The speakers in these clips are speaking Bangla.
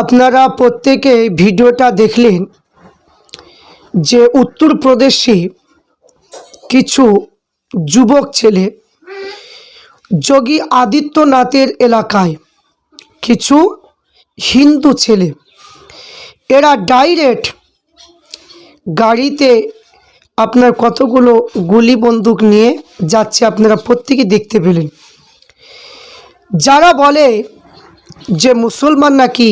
আপনারা প্রত্যেকে ভিডিওটা দেখলেন যে উত্তরপ্রদেশে কিছু যুবক ছেলে যোগী আদিত্যনাথের এলাকায় কিছু হিন্দু ছেলে, এরা ডাইরেক্ট গাড়িতে আপনার কতগুলো গুলি বন্দুক নিয়ে যাচ্ছে আপনারা প্রত্যেকে দেখতে পেলেন। যারা বলে যে মুসলমান নাকি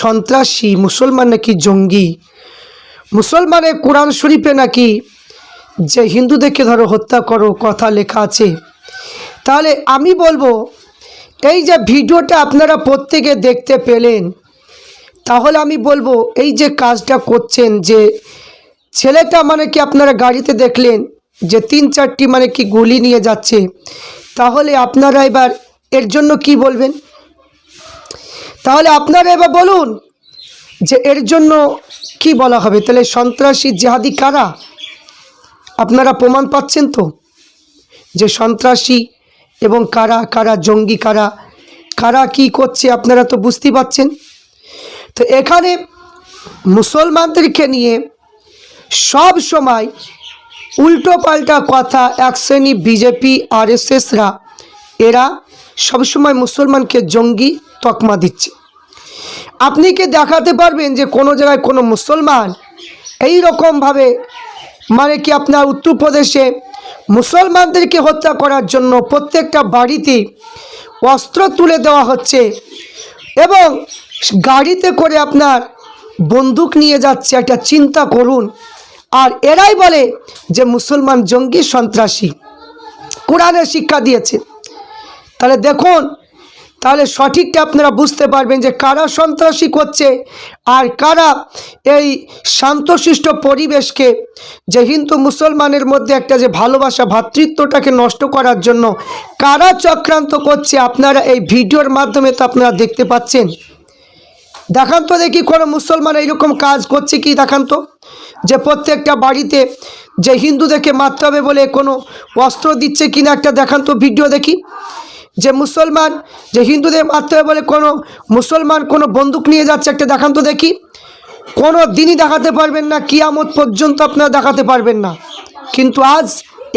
সন্ত্রাসী, মুসলমান নাকি জঙ্গি? মুসলমানের কোরআন শরীফে নাকি যে হিন্দুদেরকে ধরো হত্যা করো, কথা লেখা আছে? তাহলে আমি বলব, এই যে ভিডিওটা আপনারা প্রত্যেকে দেখতে পেলেন, তাহলে আমি বলব, এই যে কাজটা করছেন যে ছেলেটা মানে কি আপনারা গাড়িতে দেখলেন যে তিন চারটি মানে কি গুলি নিয়ে যাচ্ছে, তাহলে আপনারা এবার এর জন্য কি বলবেন? তাহলে আপনারা এবার বলুন যে এর জন্য কি বলা হবে? তাহলে সন্ত্রাসী জেহাদি কারা? আপনারা প্রমাণ পাচ্ছেন তো? যে সন্ত্রাসী এবং কারা কারা জঙ্গি, কারা কারা কি করছে আপনারা তো বুঝতে পাচ্ছেন? তো এখানে মুসলমানদেরকে নিয়ে সব সময় উল্টো পাল্টা কথা, এক শ্রেণি বিজেপি, আরএসএসরা, এরা সবসময় মুসলমানকে জঙ্গি তকমা দিচ্ছে। আপনি কি দেখাতে পারবেন যে কোনো জায়গায় কোনো মুসলমান এই রকমভাবে মানে কি আপনার উত্তরপ্রদেশে মুসলমানদেরকে হত্যা করার জন্য প্রত্যেকটা বাড়িতে অস্ত্র তুলে দেওয়া হচ্ছে এবং গাড়িতে করে আপনার বন্দুক নিয়ে যাচ্ছে, একটা চিন্তা করুন। আর এরাই বলে যে মুসলমান জঙ্গি সন্ত্রাসী। কোরআনের শিক্ষা দিয়েছে। তাহলে দেখুন, তাহলে সঠিকটা আপনারা বুঝতে পারবেন যে কারা সন্ত্রাসী করছে আর কারা এই শান্তশিষ্ট পরিবেশকে, যে হিন্দু মুসলমানের মধ্যে একটা যে ভালোবাসা ভ্রাতৃত্বটাকে নষ্ট করার জন্য কারা চক্রান্ত করছে আপনারা এই ভিডিওর মাধ্যমে তো আপনারা দেখতে পাচ্ছেন। দেখান তো দেখি কোনো মুসলমান এইরকম কাজ করছে কি দেখান তো। যে প্রত্যেকটা বাড়িতে যে হিন্দুদেরকে মারতে হবে বলে কোনো অস্ত্র দিচ্ছে কিনা একটা দেখান তো ভিডিও দেখি। যে মুসলমান, যে হিন্দুদের মারতে হবে বলে কোনো মুসলমান কোনো বন্দুক নিয়ে যাচ্ছে একটা দেখান তো দেখি। কোনো দিনই দেখাতে পারবেন না, কিয়ামত পর্যন্ত আপনারা দেখাতে পারবেন না। কিন্তু আজ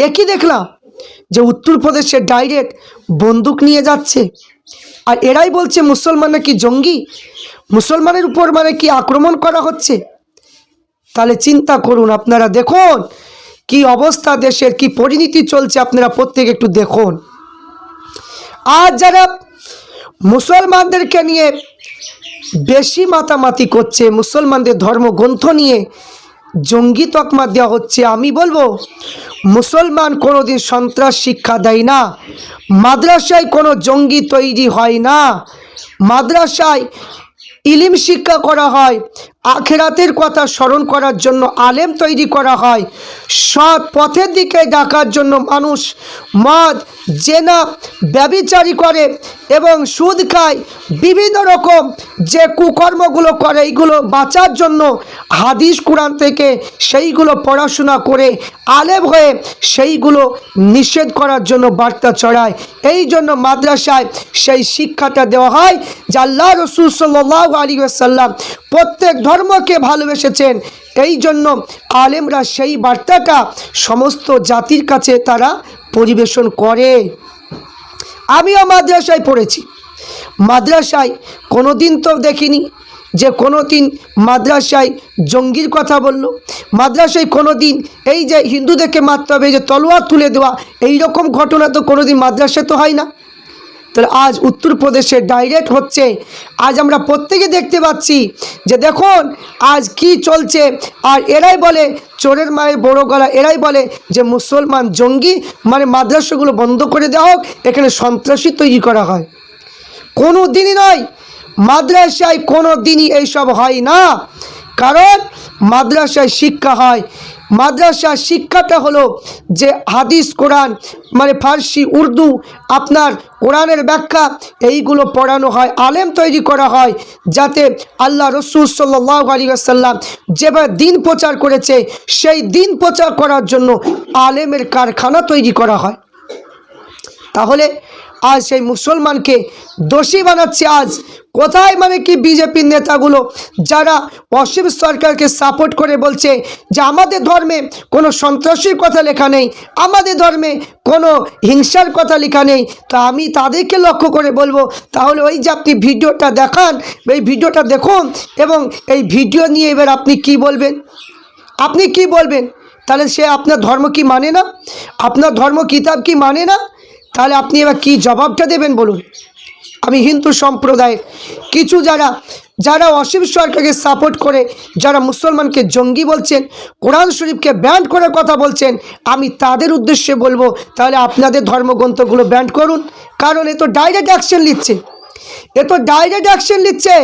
একই দেখলাম যে উত্তরপ্রদেশে ডাইরেক্ট বন্দুক নিয়ে যাচ্ছে। আর এরাই বলছে মুসলমান নাকি জঙ্গি? মুসলমানের উপর মানে কি আক্রমণ করা হচ্ছে? তাহলে চিন্তা করুন আপনারা, দেখুন কি অবস্থা দেশের, কি পরিণতি চলছে, আপনারা প্রত্যেকে একটু দেখুন। আজ যারা মুসলমানদেরকে নিয়ে বেশি মাতামাতি করছে, মুসলমানদের ধর্মগ্রন্থ নিয়ে জঙ্গি তকমা দেওয়া হচ্ছে, আমি বলব, মুসলমান কোনোদিন সন্ত্রাস শিক্ষা দেয় না, মাদ্রাসায় কোনো জঙ্গি তৈরি হয় না, মাদ্রাসায় ইলিম শিক্ষা করা হয় আখেরাতের কথা স্মরণ করার জন্য আলেম তৈরি করা হয়। সৎ পথের দিকে ডাকার জন্য মানুষ মদ, জেনা ব্যবিচারী করে এবং সুদ খায়। বিভিন্ন রকম যে কুকর্মগুলো করে এইগুলো বাঁচার জন্য হাদিস কোরআন থেকে সেইগুলো পড়াশোনা করে আলেম হয়ে সেইগুলো নিষেধ করার জন্য বার্তা চড়ায় এই জন্য মাদ্রাসায় সেই শিক্ষাটা দেওয়া হয় যে আল্লাহ রসুল সাল্লাহ আলী সাল্লাম প্রত্যেক ধর্মকে ভালোবেসেছেন। এই জন্য আলেমরা সেই বার্তাটা সমস্ত জাতির কাছে তারা পরিবেশন করে। আমিও মাদ্রাসায় পড়েছি। মাদ্রাসায় কোনো দিন তো দেখিনি যে কোনো দিন মাদ্রাসায় জঙ্গির কথা বলল। মাদ্রাসায় কোনো দিন এই যে হিন্দুদেরকে মারতে হবে যে তলোয়ার তুলে দেওয়া, এই রকম ঘটনা তো কোনো দিন মাদ্রাসায় তো হয় না। তাহলে আজ উত্তরপ্রদেশে ডাইরেক্ট হচ্ছে। আজ আমরা প্রত্যেকে দেখতে পাচ্ছি যে দেখুন, আজ কি চলছে। আর এরাই বলে, চোরের মায়ের বড় গলা, এরাই বলে যে মুসলমান জঙ্গি মানে মাদ্রাসাগুলো বন্ধ করে দেওয়া হোক, এখানে সন্ত্রাসী তৈরি করা হয়। কোনো দিনই নয়, মাদ্রাসায় কোনো দিনই এইসব হয় না। কারণ মাদ্রাসায় শিক্ষা হয়। মাদ্রাসার শিক্ষাটা হলো যে হাদিস, কোরআন মানে ফার্সি, উর্দু, আপনার কোরআনের ব্যাখ্যা, এইগুলো পড়ানো হয়, আলেম তৈরি করা হয়, যাতে আল্লাহ রসুল সাল্লাহ আলী আসাল্লাম যেভাবে দিন প্রচার করেছে, সেই দিন প্রচার করার জন্য আলেমের কারখানা তৈরি করা হয়। তাহলে আজ সেই মুসলমানকে দোষী বানাচ্ছে আজ কোথায় মানে কি বিজেপির নেতাগুলো যারা অসীম সরকারকে সাপোর্ট করে বলছে যে আমাদের ধর্মে কোনো সন্ত্রাসীর কথা লেখা নেই, আমাদের ধর্মে কোনো হিংসার কথা লেখা নেই, তো আমি তাদেরকে লক্ষ্য করে বলব। তাহলে ওই যে আপনি ভিডিওটা দেখান, এই ভিডিওটা দেখুন এবং এই ভিডিও নিয়ে এবার আপনি কি বলবেন? আপনি কি বলবেন? তাহলে সে আপনার ধর্ম কি মানে না? আপনার ধর্ম কিতাব কি মানে না? তাহলে আপনি এবার কি জবাবটা দেবেন বলুন? আমি হিন্দু সম্প্রদায়ের কিছু যারা যারা অসীম সরকারকে সাপোর্ট করে, যারা মুসলমানকে জঙ্গি বলছেন, কোরআন শরীফকে ব্যান্ড করার কথা বলছেন, আমি তাদের উদ্দেশ্যে বলব, তাহলে আপনাদের ধর্মগ্রন্থগুলো ব্যান্ড করুন। কারণ এ তো ডাইরেক্ট অ্যাকশন নিচ্ছে। এ তো ডাইরেক্ট অ্যাকশন নিচ্ছে।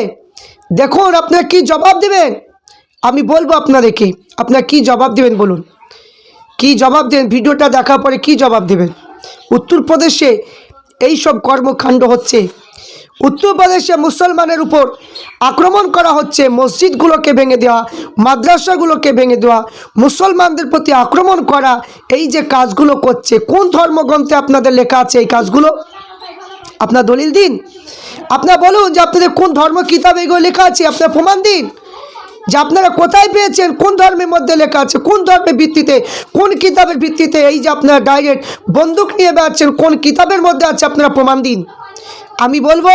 দেখুন, আপনারা কি জবাব দেবেন? আমি বলব আপনাদেরকে, আপনারা কি জবাব দেবেন বলুন। কি জবাব দেবেন? ভিডিওটা দেখার পরে কি জবাব দেবেন? উত্তরপ্রদেশে এই সব কর্মকাণ্ড হচ্ছে। উত্তরপ্রদেশে মুসলমানের উপর আক্রমণ করা হচ্ছে, মসজিদগুলোকে ভেঙে দেওয়া, মাদ্রাসাগুলোকে ভেঙে দেওয়া, মুসলমানদের প্রতি আক্রমণ করা, এই যে কাজগুলো করছে, কোন ধর্মগ্রন্থে আপনাদের লেখা আছে এই কাজগুলো? আপনার দলিল দিন। আপনার বলুন যে আপনাদের কোন ধর্ম কিতাবে এগুলো লেখা আছে, আপনার প্রমাণ দিন। যে আপনারা কোথায় পেয়েছেন, কোন ধর্মের মধ্যে লেখা আছে, কোন ধর্মের ভিত্তিতে, কোন কিতাবের ভিত্তিতে, এই যে আপনারা ডাইরেক্ট বন্দুক নিয়ে বেড়াচ্ছেন, কোন কিতাবের মধ্যে আছে, আপনারা প্রমাণ দিন। আমি বলব,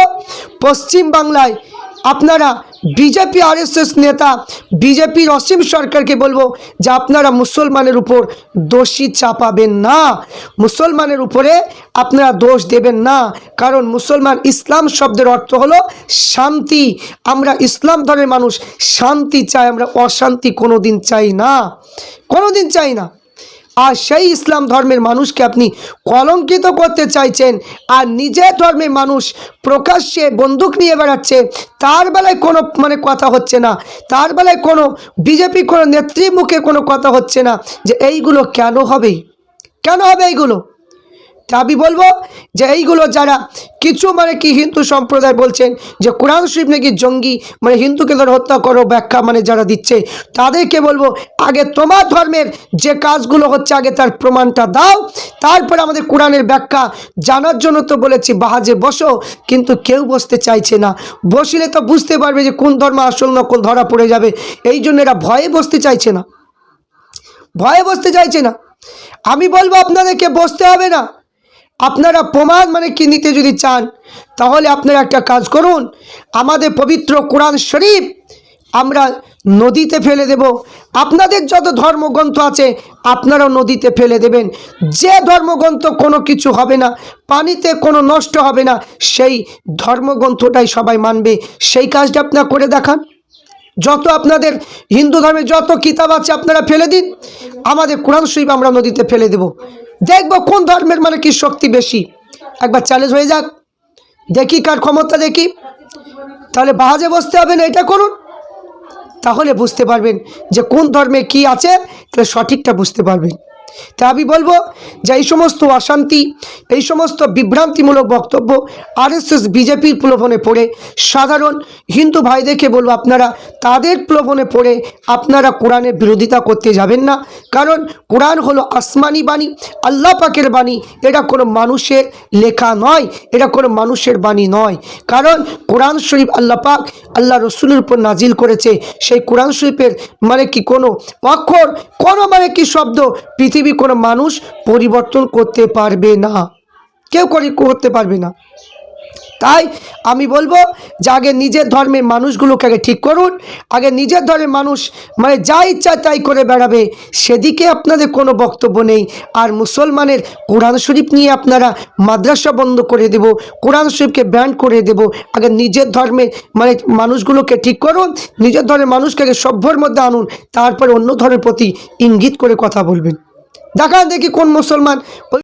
পশ্চিম বাংলায় আপনারা বিজেপি, আরএসএস নেতা, বিজেপির অসীম সরকারকে বলব যে আপনারা মুসলমানের উপর দোষী চাপাবেন না। মুসলমানের উপরে আপনারা দোষ দেবেন না। কারণ মুসলমান ইসলাম শব্দের অর্থ হলো শান্তি। আমরা ইসলাম ধর্মের মানুষ, শান্তি চাই, আমরা অশান্তি কোনো দিন চাই না। কোনো দিন চাই না। আর সেই ইসলাম ধর্মের মানুষকে আপনি কলঙ্কিত করতে চাইছেন আর নিজে ধর্মের মানুষ প্রকাশ্যে বন্দুক নিয়ে বেড়াচ্ছে, তার বেলায় কোনো মানে কথা হচ্ছে না। তার বেলায় কোনো বিজেপি, কোনো নেত্রীর মুখে কোনো কথা হচ্ছে না যে এইগুলো কেন হবে? কেন হবে এইগুলো? আমি বলব যে এইগুলো যারা কিছু মানে কি হিন্দু সম্প্রদায় বলছেন যে কোরআন শরীফ নাকি জঙ্গি মানে হিন্দুকে ধর হত্যা করো, ব্যাখ্যা মানে যারা দিচ্ছে, তাদেরকে বলব, আগে তোমার ধর্মের যে কাজগুলো হচ্ছে, আগে তার প্রমাণটা দাও। তারপরে আমাদের কোরআনের ব্যাখ্যা জানার জন্য তো বলেছি, বাহাজে বসো, কিন্তু কেউ বসতে চাইছে না। বসলে তো বুঝতে পারবে যে কোন ধর্ম আসল নকল ধরা পড়ে যাবে, এই জন্য এরা ভয়ে বসতে চাইছে না। ভয়ে বসতে চাইছে না। আমি বলব, আপনাদেরকে বসতে হবে না। আপনারা প্রমাণ মানে কি নিতে যদি চান, তাহলে আপনারা একটা কাজ করুন। আমাদের পবিত্র কোরআন শরীফ আমরা নদীতে ফেলে দেব। আপনাদের যত ধর্মগ্রন্থ আছে, আপনারাও নদীতে ফেলে দেবেন। যে ধর্মগ্রন্থ কোনো কিছু হবে না, পানিতে কোনো নষ্ট হবে না, সেই ধর্মগ্রন্থটাই সবাই মানবে। সেই কাজটা আপনারা করে দেখান। যত আপনাদের হিন্দু ধর্মের যত কিতাব আছে আপনারা ফেলে দিন। আমাদের কোরআন শরীফ আমরা নদীতে ফেলে দেব। দেখব কোন ধর্মের মানে কি শক্তি বেশি। একবার চ্যালেঞ্জ হয়ে যাক। দেখি কার ক্ষমতা দেখি। তাহলে বাহাজে বসতে হবে না, এটা করুন। তাহলে বুঝতে পারবেন যে কোন ধর্মে কি আছে, তাহলে সঠিকটা বুঝতে পারবেন। তা আমি বলব যে এই সমস্ত অশান্তি, এই সমস্ত বিভ্রান্তিমূলক বক্তব্য আরএসএস বিজেপির প্রলোভনে পড়ে। সাধারণ হিন্দু ভাইদেরকে বলব আপনারা, তাদের প্রলোভনে পড়ে আপনারা কোরআনের বিরোধিতা করতে যাবেন না। কারণ কোরআন হলো আসমানি বাণী, আল্লাহ পাকের বাণী। এটা কোনো মানুষের লেখা নয়, এটা কোনো মানুষের বাণী নয়। কারণ কোরআন শরীফ আল্লাহ পাক, আল্লাহ রসুলের উপর নাজিল করেছে। সেই কোরআন শরীফের মানে কি কোনো অক্ষর, কোনো মানে কি শব্দ পৃথিবী কোনো মানুষ পরিবর্তন করতে পারবে না। কেউ করি করতে পারবে না। তাই আমি বলব যে আগে নিজের ধর্মের মানুষগুলোকে আগে ঠিক করুন। আগে নিজের ধর্মের মানুষ মানে যা ইচ্ছা তাই করে বেড়াবে। সেদিকে আপনাদের কোনো বক্তব্য নেই। আর মুসলমানের কোরআন শরীফ নিয়ে আপনারা মাদ্রাসা বন্ধ করে দেব, কোরআন শরীফকে ব্যান করে দেব। আগে নিজের ধর্মের মানে মানুষগুলোকে ঠিক করুন, নিজের ধর্মের মানুষকে আগে সভ্যর মধ্যে আনুন, তারপরে অন্য ধর্মের প্রতি ইঙ্গিত করে কথা বলবেন। দেখান দেখি কোন মুসলমান।